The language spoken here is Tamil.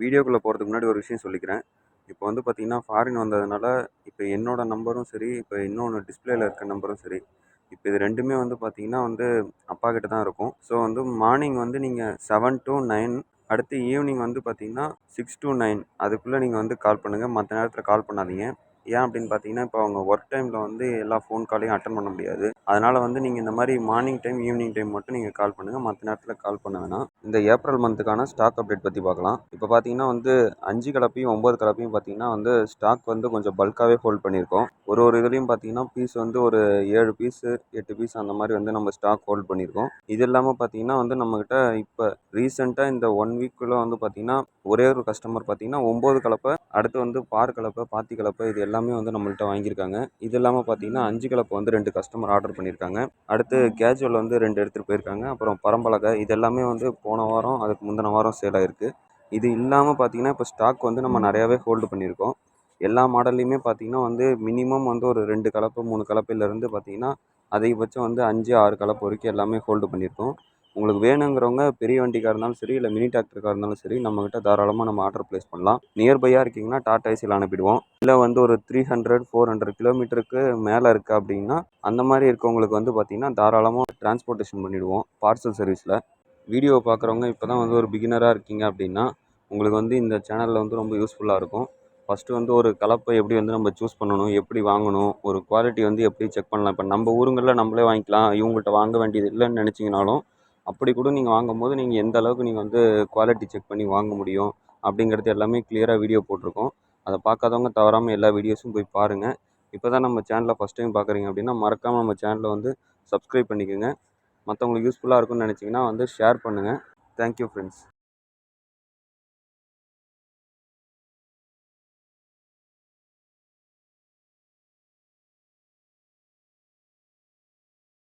வீடியோக்குள்ளே போகிறதுக்கு முன்னாடி ஒரு விஷயம் சொல்லிக்கிறேன். இப்போ வந்து பார்த்திங்கன்னா ஃபாரின் வந்ததுனால இப்போ என்னோடய நம்பரும் சரி இப்போ இன்னொன்று டிஸ்பிளேயில் இருக்க நம்பரும் சரி இப்போ இது ரெண்டுமே வந்து பார்த்தீங்கன்னா வந்து அப்பா கிட்ட தான் இருக்கும். ஸோ வந்து மார்னிங் வந்து நீங்கள் செவன் டு நைன் அடுத்து ஈவினிங் வந்து பார்த்திங்கன்னா சிக்ஸ் டு நைன் அதுக்குள்ளே நீங்கள் வந்து கால் பண்ணுங்கள் மற்ற நேரத்தில் கால் பண்ணாதீங்க. ஏன் அப்படின்னு பார்த்தீங்கன்னா இப்போ அவங்க ஒர்க் டைமில் வந்து எல்லா ஃபோன் காலையும் அட்டன் பண்ண முடியாது. அதனால் வந்து நீங்கள் இந்த மாதிரி மார்னிங் டைம் ஈவினிங் டைம் மட்டும் நீங்கள் கால் பண்ணுங்கள் மற்ற நேரத்தில் கால் பண்ண வேணாம். இந்த ஏப்ரல் மந்த்துக்கான ஸ்டாக் அப்டேட் பற்றி பார்க்கலாம். இப்போ பார்த்தீங்கன்னா வந்து அஞ்சு கலப்பையும் ஒம்பது கலப்பையும் பார்த்தீங்கன்னா வந்து ஸ்டாக் வந்து கொஞ்சம் பல்காகவே ஹோல்ட் பண்ணியிருக்கோம். ஒரு ஒரு இதுலேயும் பார்த்தீங்கன்னா பீஸ் வந்து ஒரு ஏழு பீஸு எட்டு பீஸ் அந்த மாதிரி வந்து நம்ம ஸ்டாக் ஹோல்ட் பண்ணியிருக்கோம். இது இல்லாமல் பார்த்தீங்கன்னா வந்து நம்மக்கிட்ட இப்போ ரீசெண்டாக இந்த ஒன் வீக்குள்ளே வந்து பார்த்தீங்கன்னா ஒரே ஒரு கஸ்டமர் பார்த்தீங்கன்னா ஒம்பது கலப்பை அடுத்து வந்து பார் கலப்பை பாத்தி கலப்பை இது எல்லாமே வந்து நம்மள்ட்ட வாங்கியிருக்காங்க. இது இல்லாமல் பார்த்தீங்கன்னா அஞ்சு கலப்பை வந்து ரெண்டு கஸ்டமர் ஆர்டர் பண்ணியிருக்காங்க. அடுத்து கேஜுவல் வந்து ரெண்டு எடுத்துகிட்டு போயிருக்காங்க. அப்புறம் பரம்பலகை இது எல்லாமே வந்து போன வாரம் அதுக்கு முந்தின வாரம் சேல் ஆகிருக்கு இது இல்லாமல் பார்த்தீங்கன்னா இப்போ ஸ்டாக் வந்து நம்ம நிறையாவே ஹோல்டு பண்ணியிருக்கோம். எல்லா மாடல்லையுமே பார்த்தீங்கன்னா வந்து மினிமம் வந்து ஒரு ரெண்டு கலப்பை மூணு கலப்பையிலேருந்து பார்த்தீங்கன்னா அதிகபட்சம் வந்து அஞ்சு ஆறு கலப்பு வரைக்கும் எல்லாமே ஹோல்டு பண்ணியிருக்கோம். உங்களுக்கு வேணுங்கிறவங்க பெரிய வண்டிக்காக இருந்தாலும் சரி இல்லை மினி டிராக்டருக்காக இருந்தாலும் சரி நம்மக்கிட்ட தாராளமாக நம்ம ஆர்டர் ப்ளேஸ் பண்ணலாம். நியர்பையாக இருக்கீங்கன்னா டாடா ஏசியில் அனுப்பிடுவோம். இல்லை வந்து ஒரு த்ரீ ஹண்ட்ரட் ஃபோர் ஹண்ட்ரட் கிலோமீட்டருக்கு மேலே இருக்குது அப்படின்னா அந்த மாதிரி இருக்கவங்களுக்கு வந்து பார்த்திங்கன்னா தாராளமாக டிரான்ஸ்போர்ட்டேஷன் பண்ணிவிடுவோம் பார்சல் சர்வீஸில் வீடியோ பார்க்குறவங்க இப்போ தான் வந்து ஒரு பிகினராக இருக்கீங்க அப்படின்னா உங்களுக்கு வந்து இந்த சேனலில் வந்து ரொம்ப யூஸ்ஃபுல்லாக இருக்கும். ஃபஸ்ட்டு வந்து ஒரு கலப்பை எப்படி வந்து நம்ம சூஸ் பண்ணணும் எப்படி வாங்கணும் ஒரு குவாலிட்டி வந்து எப்படி செக் பண்ணலாம். இப்போ நம்ம ஊருங்களில் நம்மளே வாங்கிக்கலாம் இவங்கள்ட்ட வாங்க வேண்டியது இல்லைன்னு நினச்சிங்கனாலும் அப்படி கூட நீங்கள் வாங்கும்போது நீங்கள் எந்த அளவுக்கு நீங்கள் வந்து குவாலிட்டி செக் பண்ணி வாங்க முடியும் அப்படிங்கிறது எல்லாமே கிளியராக வீடியோ போட்டிருக்கோம். அதை பார்க்காதவங்க தவறாமல் எல்லா வீடியோஸும் போய் பாருங்கள் இப்போ தான் நம்ம சேனலை ஃபஸ்ட் டைம் பார்க்குறீங்க அப்படின்னா மறக்காமல் நம்ம சேனலை வந்து சப்ஸ்கிரைப் பண்ணிக்கோங்க. மற்றவங்களுக்கு யூஸ்ஃபுல்லாக இருக்கும்னு நினச்சிங்கன்னா வந்து ஷேர் பண்ணுங்கள் தேங்க்யூ ஃப்ரெண்ட்ஸ்